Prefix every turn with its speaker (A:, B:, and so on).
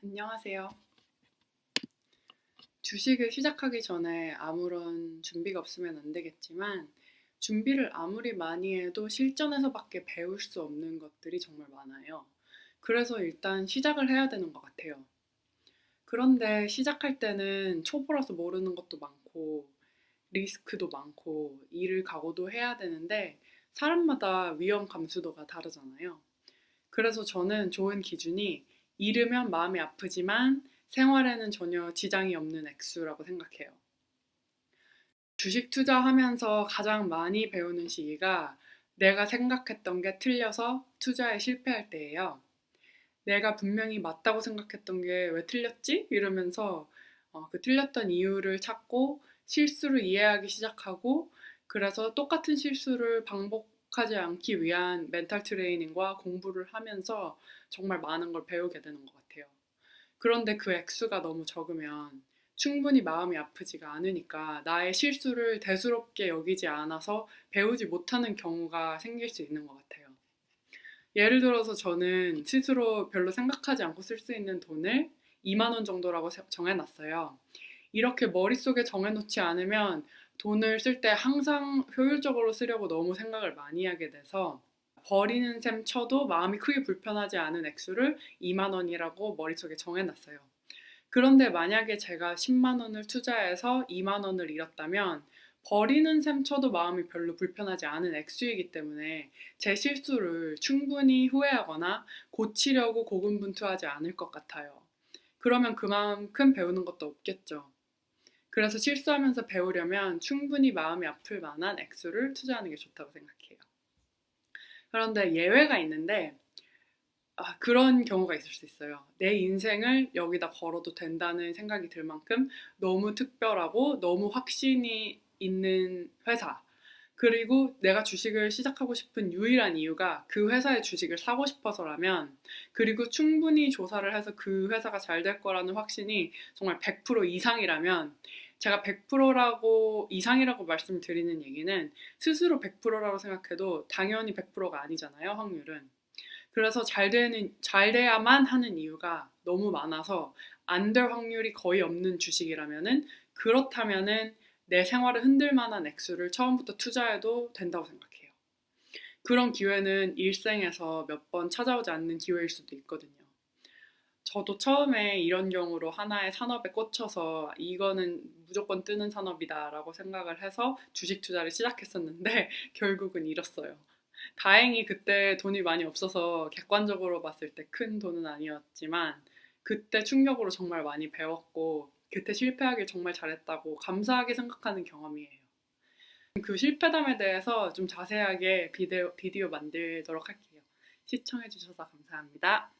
A: 안녕하세요. 주식을 시작하기 전에 아무런 준비가 없으면 안 되겠지만, 준비를 아무리 많이 해도 실전에서밖에 배울 수 없는 것들이 정말 많아요. 그래서 일단 시작을 해야 되는 것 같아요. 그런데 시작할 때는 초보라서 모르는 것도 많고, 리스크도 많고, 일을 각오도 해야 되는데, 사람마다 위험 감수도가 다르잖아요. 그래서 저는 좋은 기준이 잃으면 마음이 아프지만 생활에는 전혀 지장이 없는 액수라고 생각해요. 주식 투자하면서 가장 많이 배우는 시기가 내가 생각했던 게 틀려서 투자에 실패할 때예요. 내가 분명히 맞다고 생각했던 게 왜 틀렸지? 이러면서 어, 그 틀렸던 이유를 찾고 실수를 이해하기 시작하고 그래서 똑같은 실수를 반복 하지 않기 위한 멘탈 트레이닝과 공부를 하면서 정말 많은 걸 배우게 되는 것 같아요. 그런데 그 액수가 너무 적으면 충분히 마음이 아프지가 않으니까 나의 실수를 대수롭게 여기지 않아서 배우지 못하는 경우가 생길 수 있는 것 같아요. 예를 들어서 저는 스스로 별로 생각하지 않고 쓸 수 있는 돈을 2만 원 정도라고 세- 정해놨어요. 이렇게 머릿속에 정해놓지 않으면 돈을 쓸 때 항상 효율적으로 쓰려고 너무 생각을 많이 하게 돼서 버리는 셈 쳐도 마음이 크게 불편하지 않은 액수를 2만 원이라고 머릿속에 정해놨어요. 그런데 만약에 제가 10만 원을 투자해서 2만 원을 잃었다면 버리는 셈 쳐도 마음이 별로 불편하지 않은 액수이기 때문에 제 실수를 충분히 후회하거나 고치려고 고군분투하지 않을 것 같아요. 그러면 그만큼 배우는 것도 없겠죠. 그래서 실수하면서 배우려면 충분히 마음이 아플 만한 액수를 투자하는 게 좋다고 생각해요. 그런데 예외가 있는데 아, 그런 경우가 있을 수 있어요. 내 인생을 여기다 걸어도 된다는 생각이 들 만큼 너무 특별하고 너무 확신이 있는 회사. 그리고 내가 주식을 시작하고 싶은 유일한 이유가 그 회사의 주식을 사고 싶어서라면, 그리고 충분히 조사를 해서 그 회사가 잘 될 거라는 확신이 정말 100% 이상이라면, 제가 100%라고 이상이라고 말씀드리는 얘기는 스스로 100%라고 생각해도 당연히 100%가 아니잖아요, 확률은. 그래서 잘 되는 잘 돼야만 하는 이유가 너무 많아서 안 될 확률이 거의 없는 주식이라면은 그렇다면은 내 생활을 흔들 만한 액수를 처음부터 투자해도 된다고 생각해요. 그런 기회는 일생에서 몇 번 찾아오지 않는 기회일 수도 있거든요. 저도 처음에 이런 경우로 하나의 산업에 꽂혀서 이거는 무조건 뜨는 산업이다라고 생각을 해서 주식 투자를 시작했었는데 결국은 잃었어요. 다행히 그때 돈이 많이 없어서 객관적으로 봤을 때 큰 돈은 아니었지만 그때 충격으로 정말 많이 배웠고 그때 실패하길 정말 잘했다고 감사하게 생각하는 경험이에요. 그 실패담에 대해서 좀 자세하게 비디오, 비디오 만들도록 할게요. 시청해주셔서 감사합니다.